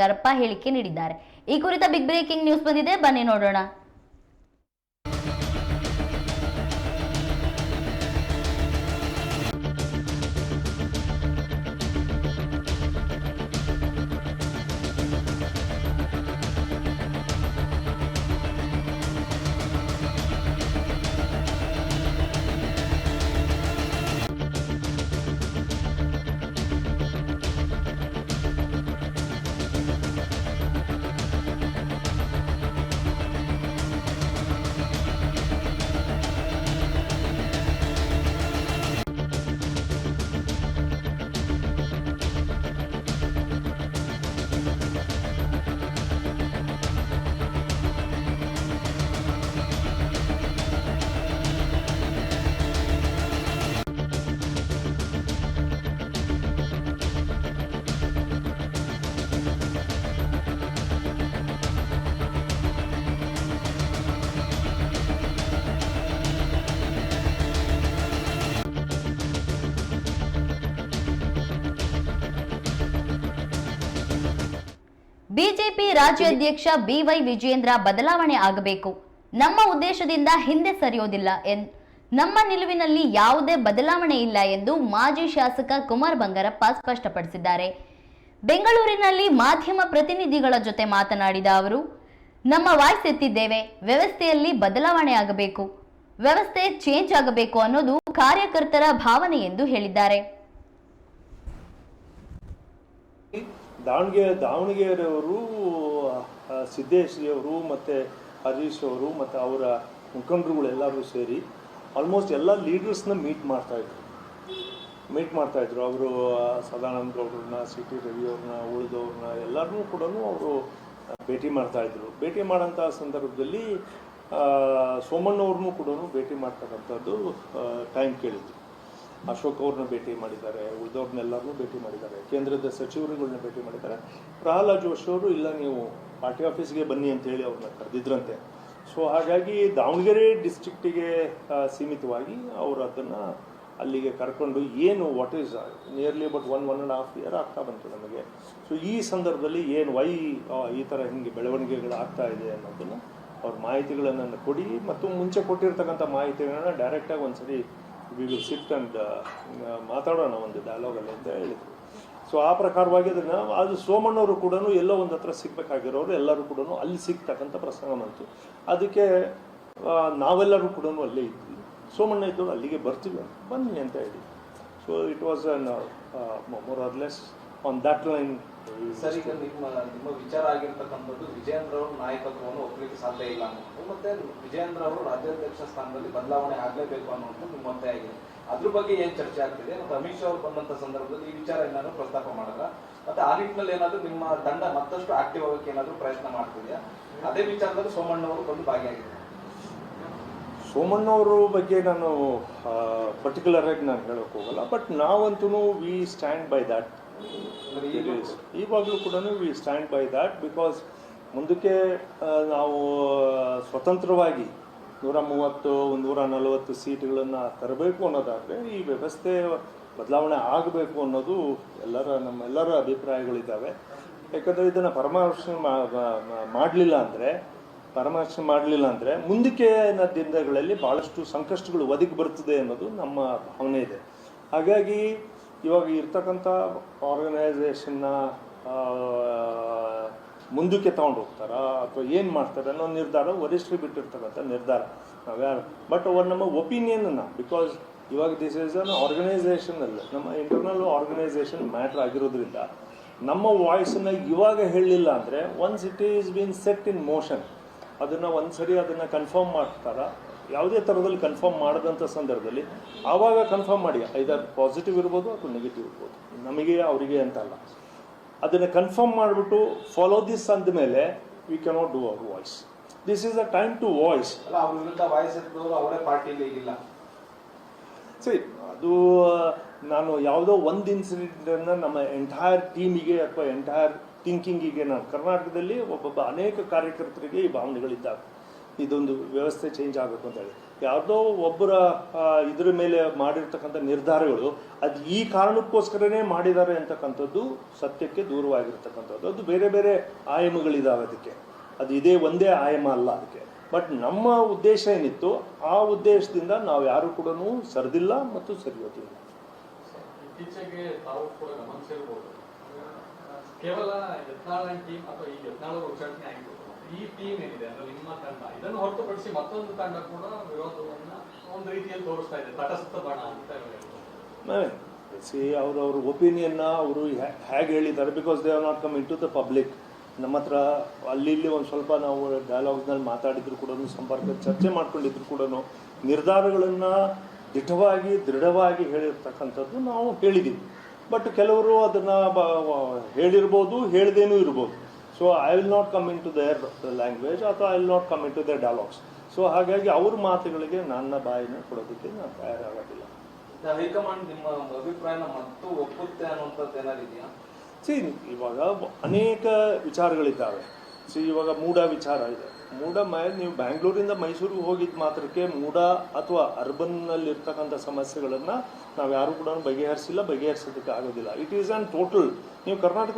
ಬಂಗಾರಪ್ಪ ಹೇಳಿಕೆ ನೀಡಿದ್ದಾರೆ. ಈ ಕುರಿತ ಬಿಗ್ ಬ್ರೇಕಿಂಗ್ ನ್ಯೂಸ್ ಬಂದಿದೆ. ಬನ್ನಿ ನೋಡೋಣ. ಬಿಜೆಪಿ ರಾಜ್ಯಾಧ್ಯಕ್ಷ ಬಿವೈ ವಿಜಯೇಂದ್ರ ಬದಲಾವಣೆ ಆಗಬೇಕು. ನಮ್ಮ ಉದ್ದೇಶದಿಂದ ಹಿಂದೆ ಸರಿಯೋದಿಲ್ಲ ಎನ್, ನಮ್ಮ ನಿಲುವಿನಲ್ಲಿ ಯಾವುದೇ ಬದಲಾವಣೆ ಇಲ್ಲ ಎಂದು ಮಾಜಿ ಶಾಸಕ ಕುಮಾರ್ ಬಂಗಾರಪ್ಪ ಸ್ಪಷ್ಟಪಡಿಸಿದ್ದಾರೆ. ಬೆಂಗಳೂರಿನಲ್ಲಿ ಮಾಧ್ಯಮ ಪ್ರತಿನಿಧಿಗಳ ಜೊತೆ ಮಾತನಾಡಿದ ಅವರು, ನಮ್ಮ ವಾಯ್ಸ್ ಎತ್ತಿದ್ದೇವೆ, ವ್ಯವಸ್ಥೆಯಲ್ಲಿ ಬದಲಾವಣೆ ಆಗಬೇಕು. ವ್ಯವಸ್ಥೆ ಚೇಂಜ್ ಆಗಬೇಕು ಅನ್ನೋದು ಕಾರ್ಯಕರ್ತರ ಭಾವನೆ ಎಂದು ಹೇಳಿದ್ದಾರೆ. ದಾವಣಗೆರೆ, ದಾವಣಗೆರೆಯವರು ಸಿದ್ದೇಶ್ವರಿಯವರು ಮತ್ತು ಹರೀಶ್ ಅವರು ಮತ್ತು ಅವರ ಮುಖಂಡರುಗಳೆಲ್ಲರೂ ಸೇರಿ ಆಲ್ಮೋಸ್ಟ್ ಎಲ್ಲ ಲೀಡರ್ಸ್ನ ಮೀಟ್ ಮಾಡ್ತಾಯಿದ್ರು ಮೀಟ್ ಮಾಡ್ತಾಯಿದ್ರು ಅವರು ಸದಾನಂದ ಗೌಡ್ರನ್ನ ಸಿ ಟಿ ರವಿಯವ್ರನ್ನ, ಉಳಿದವ್ರನ್ನ ಎಲ್ಲರನ್ನೂ ಕೂಡ ಅವರು ಭೇಟಿ ಮಾಡ್ತಾಯಿದ್ರು ಭೇಟಿ ಮಾಡೋಂಥ ಸಂದರ್ಭದಲ್ಲಿ ಸೋಮಣ್ಣವ್ರನ್ನೂ ಕೂಡ ಭೇಟಿ ಮಾಡ್ತಕ್ಕಂಥದ್ದು ಟೈಮ್ ಕೇಳಿದ್ರು. ಅಶೋಕ್ ಅವ್ರನ್ನ ಭೇಟಿ ಮಾಡಿದ್ದಾರೆ ಉಳಿದವ್ರನ್ನೆಲ್ಲರನ್ನೂ ಭೇಟಿ ಮಾಡಿದ್ದಾರೆ, ಕೇಂದ್ರದ ಸಚಿವರುಗಳನ್ನ ಭೇಟಿ ಮಾಡಿದ್ದಾರೆ. ಪ್ರಹ್ಲಾದ್ ಜೋಶಿ ಅವರು, ಇಲ್ಲ ನೀವು ಪಾರ್ಟಿ ಆಫೀಸ್ಗೆ ಬನ್ನಿ ಅಂತೇಳಿ ಅವ್ರನ್ನ ಕರೆದಿದ್ರಂತೆ. ಸೊ ಹಾಗಾಗಿ ದಾವಣಗೆರೆ ಡಿಸ್ಟಿಕ್ಟಿಗೆ ಸೀಮಿತವಾಗಿ ಅವರು ಅದನ್ನು ಅಲ್ಲಿಗೆ ಕರ್ಕೊಂಡು ಏನು what is nearly but one one and half year ಆಗ್ತಾ ಬಂತು ನಮಗೆ. ಸೊ ಈ ಸಂದರ್ಭದಲ್ಲಿ ಏನು ವೈ ಈ ಥರ ಹಿಂಗೆ ಬೆಳವಣಿಗೆಗಳು ಆಗ್ತಾ ಇದೆ ಅನ್ನೋದನ್ನು ಅವ್ರ ಮಾಹಿತಿಗಳನ್ನು ಕೊಡಿ ಮತ್ತು ಮುಂಚೆ ಕೊಟ್ಟಿರ್ತಕ್ಕಂಥ ಮಾಹಿತಿಗಳನ್ನ ಡೈರೆಕ್ಟಾಗಿ ಒಂದ್ಸರಿ ವಿ ವಿಲ್ ಸಿಟ್ ಅಂಡ್ ಮಾತಾಡೋಣ ಒಂದು ಡೈಲಾಗಲ್ಲಿ ಅಂತ ಹೇಳಿದರು. ಸೊ ಆ ಪ್ರಕಾರವಾಗಿ ಅದನ್ನು ಅದು ಸೋಮಣ್ಣವರು ಕೂಡ ಎಲ್ಲೋ ಒಂದು ಹತ್ರ ಸಿಗ್ಬೇಕಾಗಿರೋರು ಎಲ್ಲರೂ ಕೂಡ ಅಲ್ಲಿ ಸಿಗ್ತಕ್ಕಂಥ ಪ್ರಸಂಗ ಬಂತು. ಅದಕ್ಕೆ ನಾವೆಲ್ಲರೂ ಕೂಡ ಅಲ್ಲೇ ಇದ್ವಿ. ಸೋಮಣ್ಣ ಇದ್ದವರು ಅಲ್ಲಿಗೆ ಬರ್ತೀವಿ ಬನ್ನಿ ಅಂತ ಹೇಳಿ so it was on more or less on that line sir, ಈಗ ನಿಮ್ಮ ನಿಮ್ಮ ವಿಚಾರ ಆಗಿರ್ತಕ್ಕಂಥದ್ದು ವಿಜಯೇಂದ್ರ ಅವರು ನಾಯಕತ್ವವನ್ನು ಒಪ್ಪಲಿಕ್ಕೆ ಸಾಧ್ಯ ಇಲ್ಲ ಅನ್ನೋದು. ಮತ್ತೆ ವಿಜಯೇಂದ್ರ ಅವರು ರಾಜ್ಯಾಧ್ಯಕ್ಷ ಸ್ಥಾನದಲ್ಲಿ ಬದಲಾವಣೆ ಆಗಲೇಬೇಕು ಅನ್ನೋದು ನಿಮ್ಮ ಮತ ಆಗಿದೆ. ಅದ್ರ ಬಗ್ಗೆ ಏನು ಚರ್ಚೆ ಆಗ್ತಿದೆ? ಮತ್ತೆ ಅಮಿತ್ ಶಾ ಅವರು ಬಂದಂತ ಸಂದರ್ಭದಲ್ಲಿ ಈ ವಿಚಾರ ಏನಾದ್ರು ಪ್ರಸ್ತಾಪ ಮಾಡಲ್ಲ. ಮತ್ತೆ ಆ ನಿಟ್ಟಿನಲ್ಲಿ ಏನಾದರೂ ನಿಮ್ಮ ತಂಡ ಮತ್ತಷ್ಟು ಆಕ್ಟಿವ್ ಆಗೋಕೆ ಏನಾದರೂ ಪ್ರಯತ್ನ ಮಾಡ್ತಿದೆಯಾ? ಅದೇ ವಿಚಾರದಲ್ಲಿ ಸೋಮಣ್ಣ ಅವರು ಬಂದು ಭಾಗಿಯಾಗಿದ್ದಾರೆ. ಸೋಮಣ್ಣವ್ರ ಬಗ್ಗೆ ನಾನು ಪರ್ಟಿಕ್ಯುಲರ್ ಆಗಿ ನಾನು ಹೇಳೋಕೆ ಹೋಗಲ್ಲ ಬಟ್ ನಾವಂತೂ ವಿ ಸ್ಟ್ಯಾಂಡ್ ಬೈ ದ್ಯಾಟ್ ಇವಾಗಲೂ ಕೂಡ we stand by that because ಮುಂದಕ್ಕೆ ನಾವು ಸ್ವತಂತ್ರವಾಗಿ ನೂರ ಮೂವತ್ತು ನೂರ ನಲವತ್ತು ಸೀಟ್ಗಳನ್ನು ತರಬೇಕು ಅನ್ನೋದಾದರೆ ಈ ವ್ಯವಸ್ಥೆ ಬದಲಾವಣೆ ಆಗಬೇಕು ಅನ್ನೋದು ಎಲ್ಲರ, ನಮ್ಮೆಲ್ಲರ ಅಭಿಪ್ರಾಯಗಳಿದ್ದಾವೆ. ಯಾಕಂದರೆ ಇದನ್ನು ಪರಾಮರ್ಶೆ ಮಾಡಲಿಲ್ಲ ಅಂದರೆ, ಪರಾಮರ್ಶೆ ಮಾಡಲಿಲ್ಲ ಅಂದರೆ ಮುಂದಕ್ಕೆ ದಿನಗಳಲ್ಲಿ ಭಾಳಷ್ಟು ಸಂಕಷ್ಟಗಳು ಒದಗಿ ಬರ್ತದೆ ಅನ್ನೋದು ನಮ್ಮ ಭಾವನೆ ಇದೆ. ಹಾಗಾಗಿ ಇವಾಗ ಇರ್ತಕ್ಕಂಥ ಆರ್ಗನೈಸೇಷನ್ನ ಮುಂದಕ್ಕೆ ತಗೊಂಡು ಹೋಗ್ತಾರಾ? ಅಥವಾ ಏನು ಮಾಡ್ತಾರೆ ಅನ್ನೋ ನಿರ್ಧಾರ ವರಿಷ್ಠರು ಬಿಟ್ಟಿರ್ತಕ್ಕಂಥ ನಿರ್ಧಾರ. ನಾವ್ಯಾರು ಬಟ್ ಅವ್ರು ನಮ್ಮ ಒಪಿನಿಯನ್ನ ಬಿಕಾಸ್ ಇವಾಗ ದಿಸ್ ಈಸ್ ಅನ್ ಆರ್ಗನೈಸೇಷನ್ ಅಲ್ಲ. ನಮ್ಮ ಇಂಟರ್ನಲ್ ಆರ್ಗನೈಸೇಷನ್ ಮ್ಯಾಟ್ರ್ ಆಗಿರೋದ್ರಿಂದ ನಮ್ಮ ವಾಯ್ಸನ್ನ ಇವಾಗ ಹೇಳಲಿಲ್ಲ ಅಂದರೆ once it is been set in motion ಅದನ್ನು ಒಂದ್ಸರಿ ಅದನ್ನು ಕನ್ಫರ್ಮ್ ಮಾಡ್ತಾರ? ಯಾವುದೇ ಥರದಲ್ಲಿ ಕನ್ಫರ್ಮ್ ಮಾಡಿದಂಥ ಸಂದರ್ಭದಲ್ಲಿ ಆವಾಗ ಕನ್ಫರ್ಮ್ ಮಾಡಿ ಐದಾರು ಪಾಸಿಟಿವ್ ಇರ್ಬೋದು ಅಥವಾ ನೆಗೆಟಿವ್ ಇರ್ಬೋದು. ನಮಗೆ ಅವರಿಗೆ ಅಂತಲ್ಲ. ಅದನ್ನು ಕನ್ಫರ್ಮ್ ಮಾಡಿಬಿಟ್ಟು ಫಾಲೋ ದಿಸ್ ಅಂದಮೇಲೆ we cannot do our voice this is a time to voice ಅಲ್ಲ ಅವ್ರ ವಿರುದ್ಧ ವಾಯ್ಸ್ ಎತ್ತಿದವರು ಅವರೇ ಪಾರ್ಟಿಯಲ್ಲಿ ಇಲ್ಲ. ಸರಿ ಅದು ನಾನು ಯಾವುದೋ ಒಂದು ಇನ್ಸಿಡೆಂಟನ್ನು ನಮ್ಮ ಎಂಟೈರ್ ಟೀಮಿಗೆ ಅಥವಾ ಎಂಟೈರ್ ಥಿಂಕಿಂಗಿಗೆ ನಾನು ಕರ್ನಾಟಕದಲ್ಲಿ ಒಬ್ಬೊಬ್ಬ ಅನೇಕ ಕಾರ್ಯಕರ್ತರಿಗೆ ಈ ಭಾವನೆಗಳಿದ್ದಾವೆ. ಇದೊಂದು ವ್ಯವಸ್ಥೆ ಚೇಂಜ್ ಆಗಬೇಕು ಅಂತ ಹೇಳಿ. ಯಾವುದೋ ಒಬ್ಬರ ಇದ್ರ ಮೇಲೆ ಮಾಡಿರ್ತಕ್ಕಂಥ ನಿರ್ಧಾರಗಳು, ಅದು ಈ ಕಾರಣಕ್ಕೋಸ್ಕರನೇ ಮಾಡಿದ್ದಾರೆ ಅಂತಕ್ಕಂಥದ್ದು ಸತ್ಯಕ್ಕೆ ದೂರವಾಗಿರ್ತಕ್ಕಂಥದ್ದು. ಅದು ಬೇರೆ ಬೇರೆ ಆಯಾಮಗಳಿದ್ದಾವೆ ಅದಕ್ಕೆ. ಅದು ಇದೇ ಒಂದೇ ಆಯಾಮ ಅಲ್ಲ ಅದಕ್ಕೆ. ಬಟ್ ನಮ್ಮ ಉದ್ದೇಶ ಏನಿತ್ತು ಆ ಉದ್ದೇಶದಿಂದ ನಾವು ಯಾರು ಕೂಡ ಸರಿದಿಲ್ಲ ಮತ್ತು ಸರಿಯೋದಿಲ್ಲ. ಇತ್ತೀಚೆಗೆ ಕೇವಲ ಅಥವಾ ಈ ಯತ್ನಾಳ್ ಉಚ್ಚಾಟನೆ ಈ ಟೀಮ್ ಏನಿದೆ ಅಂದ್ರೆ ನಿಮ್ಮ ತಂಡ, ಇದನ್ನು ಹೊರತುಪಡಿಸಿ ಮತ್ತೊಂದು ತಂಡ ಕೂಡ ವಿರೋಧವನ್ನ ಒಂದು ರೀತಿಯಲ್ಲಿ ತೋರಿಸ್ತಾ ಇದೆ, ತಟಸ್ಥ ಬಣ ಅಂತ ಸಿ ಅವ್ರವ್ರ ಒಪಿನಿಯನ್ನ ಅವರು ಹೇಗೆ ಹೇಳಿದ್ದಾರೆ because they are not come into the public ನಮ್ಮ ಹತ್ರ ಅಲ್ಲಿ ಇಲ್ಲಿ ಒಂದು ಸ್ವಲ್ಪ ನಾವು ಡೈಲಾಗ್ಸ್ನಲ್ಲಿ ಮಾತಾಡಿದ್ರು ಕೂಡ ಸಂಪರ್ಕ ಚರ್ಚೆ ಮಾಡ್ಕೊಂಡಿದ್ರು ಕೂಡ ನಿರ್ಧಾರಗಳನ್ನು ದಿಟವಾಗಿ, ದೃಢವಾಗಿ ಹೇಳಿರ್ತಕ್ಕಂಥದ್ದು ನಾವು ಹೇಳಿದ್ದೀವಿ. ಬಟ್ ಕೆಲವರು ಅದನ್ನು ಹೇಳಿರ್ಬೋದು, ಹೇಳದೇನೂ ಇರ್ಬೋದು. So I will not come into their language ಅಥವಾ I will not come into their dialogues so ಹಾಗಾಗಿ ಅವ್ರ ಮಾತುಗಳಿಗೆ ನನ್ನ ಬಾಯಿನ ಕೊಡೋದಕ್ಕೆ ನಾನು ತಯಾರಾಗೋದಿಲ್ಲ. ಹೈಕಮಾಂಡ್ ನಿಮ್ಮ ಅಭಿಪ್ರಾಯ ಮತ್ತು ಒಪ್ಪುತ್ತೆ ಸಿ ಇವಾಗ ಅನೇಕ ವಿಚಾರಗಳಿದ್ದಾವೆ. ಸಿ ಇವಾಗ ಮೂಡ ವಿಚಾರ ಇದೆ. ಮೂಡ ಮೈ ನೀವು ಬ್ಯಾಂಗ್ಳೂರಿಂದ ಮೈಸೂರಿಗೆ ಹೋಗಿದ್ದ ಮಾತ್ರಕ್ಕೆ ಮೂಡ ಅಥವಾ ಅರ್ಬನ್ನಲ್ಲಿರ್ತಕ್ಕಂಥ ಸಮಸ್ಯೆಗಳನ್ನು ನಾವು ಯಾರು ಕೂಡ ಬಗೆಹರಿಸಿಲ್ಲ ಬಗೆಹರಿಸೋದಕ್ಕೆ ಆಗೋದಿಲ್ಲ. ಇಟ್ ಈಸ್ ಆನ್ ಟೋಟಲ್ ನೀವು ಕರ್ನಾಟಕ